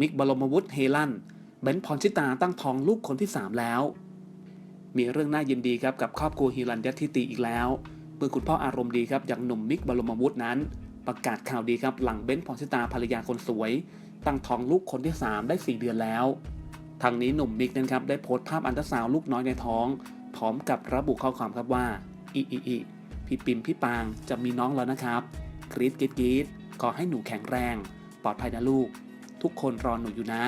มิกบรมวุฒิเฮลันเบนพรชิตาตั้งท้องลูกคนที่ 3 แล้ว มีเรื่องน่ายินดีครับกับครอบครัวฮิรันยัตทิติอีกแล้ว เมื่อคุณพ่ออารมณ์ดีครับอย่างหนุ่มมิกบรมวุฒินั้น ประกาศข่าวดีครับหลังเบนพรชิตาภรรยาคนสวย ตั้งท้องลูกคนที่ 3 ได้ 4 เดือนแล้วทางนี้หนุ่มมิกนั้นครับได้โพสต์ภาพอันตราซาวลูกน้อยในท้อง พร้อมกับระบุข้อความครับว่าอีอีอีพี่ปิมพี่ปางจะมีน้องแล้วนะครับกรีดกรีดกรีดขอให้หนูแข็งแรง ปลอดภัยนะลูก ทุกคนรอหนูอยู่นะ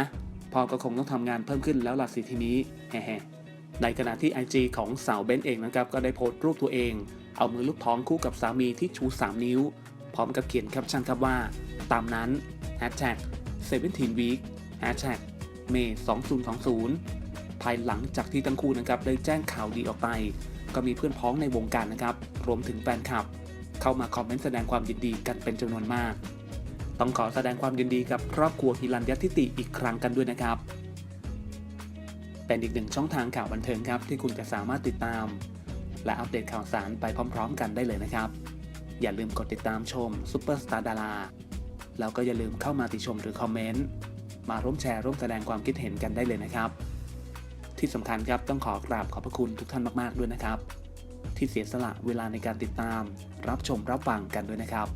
พ่อก็คงต้องทำงานเพิ่มขึ้นแล้วล่ะสิทีนี้แฮๆในขณะที่ IG ของสาวเบนเองนะครับก็ได้โพสต์รูปตัวเอง เอามือลูกท้องคู่กับสามีที่ชู 3 นิ้ว พร้อมกับเขียนแคปชั่นครับว่า ตามนั้น hashtag 17 week hashtag May 2020 ภายหลังจากที่ทั้งคู่นะครับได้แจ้งข่าวดีออกไป ก็มีเพื่อนพ้องในวงการนะครับ รวมถึงแฟนคลับ เข้ามาคอมเมนต์แสดงความยินดีกันเป็นจำนวนมาก ต้องขอแสดงความยินดีกับครอบครัวฮิรันยัตทิติอีกครั้งกันด้วยนะครับ เป็นอีกหนึ่งช่องทางข่าวบันเทิงครับที่คุณจะสามารถติดตาม และอัปเดตข่าวสารไปพร้อม ๆ กันได้เลยนะครับ อย่าลืมกดติดตามชมซุปเปอร์สตาร์ดาราแล้วก็อย่าลืมเข้ามาติชมหรือคอมเมนต์มาร่วมแชร์ร่วมแสดงความคิดเห็นกันได้เลยนะครับ ที่สำคัญครับต้องขอกราบขอบพระคุณทุกท่านมาก ๆ ด้วยนะครับ ที่เสียสละเวลาในการติดตาม รับชมรับฟังกันด้วยนะครับ